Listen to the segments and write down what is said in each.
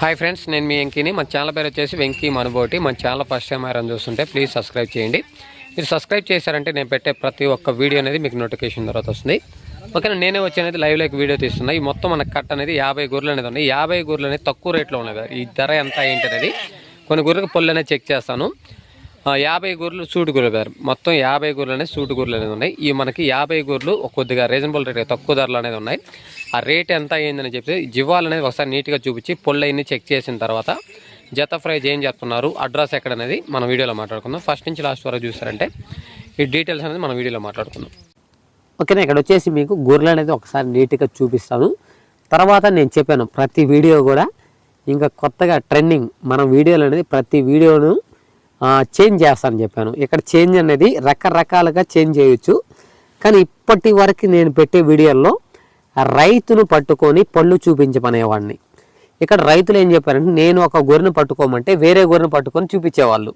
Hi friends నేను మీ వెంకీని. మన channel పేరు వచ్చేసి వెంకీ మనుబోటి. మన ఛానల్ ఫస్ట్ టైం ఎవరైనా చూస్తుంటే ప్లీజ్ సబ్స్క్రైబ్ చేయండి. మీరు సబ్స్క్రైబ్ చేశారంటే నేను పెట్టే ప్రతి ఒక్క వీడియో అనేది మీకు నోటిఫికేషన్ తర్వాత వస్తుంది. ఓకేనా నేనే వచ్చి అనేది వీడియో తీస్తున్నా. ఈ మొత్తం మన కట్ అనేది యాభై గూర్లు అనేది ఉన్నాయి. యాభై గూర్లు అనేది తక్కువ రేట్లో ఉన్నాయి ఈ ధర ఎంత ఏంటి అనేది కొన్ని గూర్లకు పొల్లు అనేది చెక్ చేస్తాను. యాభై గొర్రెలు సూటు గూర్లు గారు. మొత్తం యాభై గూర్లు అనేది సూటు గూర్లు అనేది ఉన్నాయి. ఈ మనకి యాభై గొర్రెలు కొద్దిగా రీజనబుల్ రేట్ తక్కువ ధరలు అనేది ఉన్నాయి. ఆ రేట్ ఎంత అయ్యిందని చెప్పి జివాల్ అనేది ఒకసారి నీట్గా చూపించి పొల్లు అన్ని చెక్ చేసిన తర్వాత జత ప్రైజ్ ఏం చెప్తున్నారు అడ్రస్ ఎక్కడ అనేది మన వీడియోలో మాట్లాడుకుందాం. ఫస్ట్ నుంచి లాస్ట్ వరకు చూసారంటే ఈ డీటెయిల్స్ అనేది మన వీడియోలో మాట్లాడుకుందాం. ఓకేనా ఇక్కడ వచ్చేసి మీకు గొర్రెలు అనేది ఒకసారి నీట్గా చూపిస్తాను. తర్వాత నేను చెప్పాను ప్రతి వీడియో కూడా ఇంకా కొత్తగా ట్రెండింగ్ మన వీడియోలు అనేది ప్రతి వీడియోను చేంజ్ చేస్తానని చెప్పాను. ఇక్కడ చేంజ్ అనేది రకరకాలుగా చేంజ్ చేయొచ్చు. కానీ ఇప్పటి వరకు నేను పెట్టే వీడియోల్లో రైతును పట్టుకొని పళ్ళు చూపించమనేవాడిని. ఇక్కడ రైతులు ఏం చెప్పారంటే నేను ఒక గొర్రెను పట్టుకోమంటే వేరే గొర్రెను పట్టుకొని చూపించేవాళ్ళు.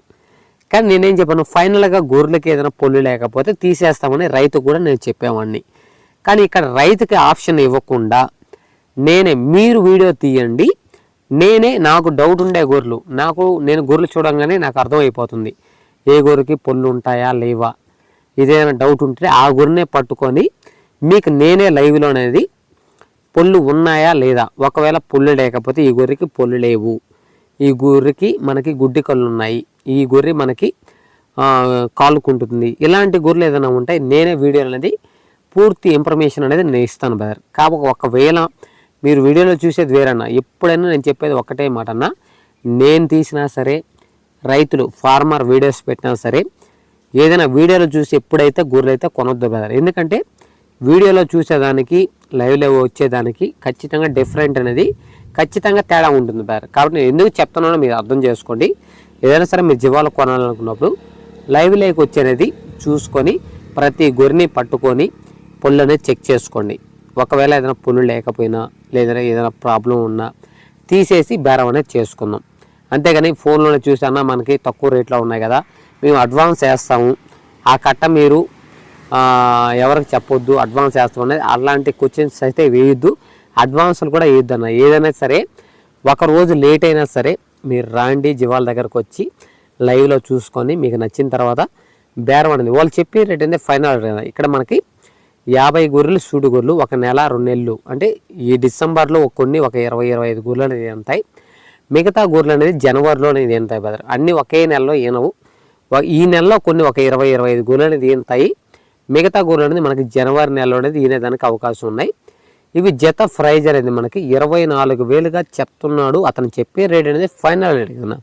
కానీ నేనేం చెప్పాను ఫైనల్గా గొర్రెలకి ఏదైనా పొల్లు లేకపోతే తీసేస్తామని రైతు కూడా నేను చెప్పేవాడిని. కానీ ఇక్కడ రైతుకి ఆప్షన్ ఇవ్వకుండా నేనే మీరు వీడియో తీయండి నేనే నాకు డౌట్ ఉండే గొర్రెలు. నాకు నేను గొర్రెలు చూడంగానే నాకు అర్థమైపోతుంది ఏ గొర్రెకి పొల్లు ఉంటాయా లేవా? ఇదేమైనా డౌట్ ఉంటే ఆ గొర్రెనే పట్టుకొని మీకు నేనే లైవ్లో అనేది పొల్లు ఉన్నాయా లేదా? ఒకవేళ పొల్లు లేకపోతే ఈ గొర్రెకి పొల్లు లేవు. ఈ గొర్రెకి మనకి గుడ్డి కళ్ళు ఉన్నాయి. ఈ గొర్రె మనకి కాలుకుంటుంది. ఇలాంటి గొర్రెలు ఏదైనా ఉంటే నేనే వీడియో అనేది పూర్తి ఇన్ఫర్మేషన్ అనేది నేను ఇస్తాను బ్రదర్. కాబట్టి ఒకవేళ మీరు వీడియోలో చూసేది వేరన్నా ఎప్పుడైనా నేను చెప్పేది ఒకటే మాట అన్న నేను తీసినా సరే రైతులు ఫార్మర్ వీడియోస్ పెట్టినా సరే ఏదైనా వీడియోలో చూసి ఎప్పుడైతే గొర్రెలు అయితే కొనొద్దు బ్రదర్. ఎందుకంటే వీడియోలో చూసేదానికి లైవ్లో వచ్చేదానికి ఖచ్చితంగా డిఫరెంట్ అనేది ఖచ్చితంగా తేడా ఉంటుంది బ్రదర్. కాబట్టి నేను ఎందుకు చెప్తున్నానో మీరు అర్థం చేసుకోండి. ఏదైనా సరే మీరు జీవాలు కొనాలనుకున్నప్పుడు లైవ్ లైవ్లోకి వచ్చేది చూసుకొని ప్రతి గొర్రెని పట్టుకొని పొల్లు అనేది చెక్ చేసుకోండి. ఒకవేళ ఏదైనా పొల్లు లేకపోయినా లేదా ఏదైనా ప్రాబ్లం ఉన్నా తీసేసి బేరం అనేది చేసుకుందాం. అంతేగాని ఫోన్లోనే చూసానా మనకి తక్కువ రేట్లో ఉన్నాయి కదా మేము అడ్వాన్స్ వేస్తాము. ఆ కట్ట మీరు ఎవరికి చెప్పొద్దు అడ్వాన్స్ వేస్తాం అనేది అలాంటి క్వశ్చన్స్ అయితే వేయొద్దు. అడ్వాన్స్లు కూడా వేయొద్దు అన్న ఏదైనా సరే ఒక రోజు లేట్ అయినా సరే మీరు రాండి జీవాల దగ్గరకు వచ్చి లైవ్లో చూసుకొని మీకు నచ్చిన తర్వాత బేరం అనేది వాళ్ళు చెప్పే రేట్ ఫైనల్ ఇక్కడ మనకి యాభై గొర్రెలు సూడు గొర్రెలు ఒక నెల రెండు నెలలు. అంటే ఈ డిసెంబర్లో కొన్ని ఒక ఇరవై ఇరవై ఐదు గొర్రెలు అనేది ఉంటాయి మిగతా గొర్రెలు అనేది జనవరిలో అనేది ఉంటాయి బదర్ అన్నీ ఒకే నెలలో ఈనవు ఈ నెలలో కొన్ని ఒక ఇరవై ఇరవై ఐదు గొర్రెలు అనేది ఏంటాయి మిగతా గొర్రెలు అనేది మనకి జనవరి నెలలో అనేది ఈనేదానికి అవకాశం ఉన్నాయి. ఇవి జత ప్రైజ్ అనేది మనకి ఇరవై నాలుగు వేలుగా చెప్తున్నాడు. అతను చెప్పే రేట్ అనేది ఫైనల్ రేట్ కన్నా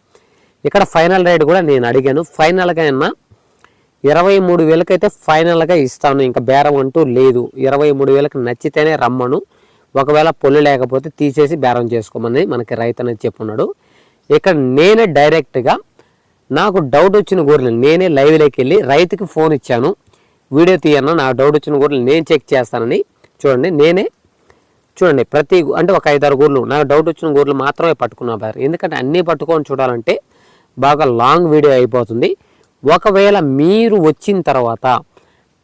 ఇక్కడ ఫైనల్ రేట్ కూడా నేను అడిగాను. ఫైనల్గా అయినా ఇరవై మూడు వేలకైతే ఫైనల్గా ఇస్తాను. ఇంకా బేరం అంటూ లేదు. ఇరవై మూడు వేలకు నచ్చితేనే రమ్మను. ఒకవేళ పొల్లు లేకపోతే తీసేసి బేరం చేసుకోమని మనకి రైతు అనేది చెప్పున్నాడు. ఇక్కడ నేనే డైరెక్ట్గా నాకు డౌట్ వచ్చిన గొర్రెలు నేనే లైవ్లోకి వెళ్ళి రైతుకి ఫోన్ ఇచ్చాను. వీడియో తీయన్నా నాకు డౌట్ వచ్చిన గొర్రెలు నేను చెక్ చేస్తానని చూడండి నేనే చూడండి ప్రతి అంటే ఒక ఐదారు గూర్లు నాకు డౌట్ వచ్చిన గూర్లు మాత్రమే పట్టుకున్నా బారు ఎందుకంటే అన్నీ పట్టుకొని చూడాలంటే బాగా లాంగ్ వీడియో అయిపోతుంది. ఒకవేళ మీరు వచ్చిన తర్వాత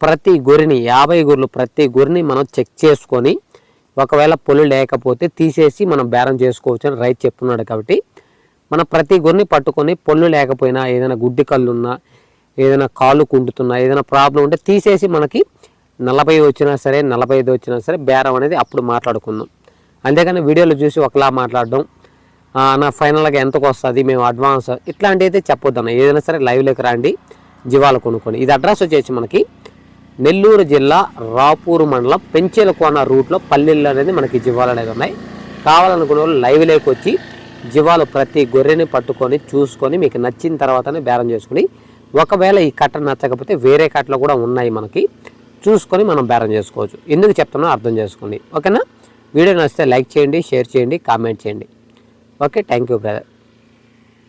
ప్రతి గొర్రెని యాభై గొర్రెలు ప్రతి గొర్రెని మనం చెక్ చేసుకొని ఒకవేళ పొలి లేకపోతే తీసేసి మనం బేరం చేసుకోవచ్చు అని రైతు చెప్తున్నాడు కాబట్టి మనం ప్రతి గొర్రెని పట్టుకొని పొల్లు లేకపోయినా ఏదైనా గుడ్డి కళ్ళు ఉన్నా ఏదైనా కాళ్ళు కుంటుతున్నా ఏదైనా ప్రాబ్లం ఉంటే తీసేసి మనకి నలభై వచ్చినా సరే నలభై ఐదు వచ్చినా సరే బేరం అనేది అప్పుడు మాట్లాడుకుందాం. అంతేకాని వీడియోలో చూసి ఒకలా మాట్లాడడం నా ఫైనల్గా ఎంతకు వస్తుంది మేము అడ్వాన్స్ ఇట్లాంటివి అయితే చెప్పొద్దు ఏదైనా సరే లైవ్లోకి రండి జీవాలు కొనుక్కోండి. ఇది అడ్రస్ వచ్చేసి మనకి నెల్లూరు జిల్లా రాపూరు మండలం పెంచేలకోన రూట్లో పల్లెళ్ళు అనేది మనకి జీవాలు అనేది ఉన్నాయి. కావాలనుకున్న వాళ్ళు లైవ్లోకి వచ్చి జీవాలు ప్రతి గొర్రెని పట్టుకొని చూసుకొని మీకు నచ్చిన తర్వాతనే బేరం చేసుకుని ఒకవేళ ఈ కట్ట నచ్చకపోతే వేరే కట్టలు కూడా ఉన్నాయి మనకి. చూసుకొని మనం బేరం చేసుకోవచ్చు. ఎందుకు చెప్తున్నా అర్థం చేసుకోండి. ఓకేనా? వీడియో నచ్చితే లైక్ చేయండి షేర్ చేయండి కామెంట్ చేయండి. Okay thank you brother.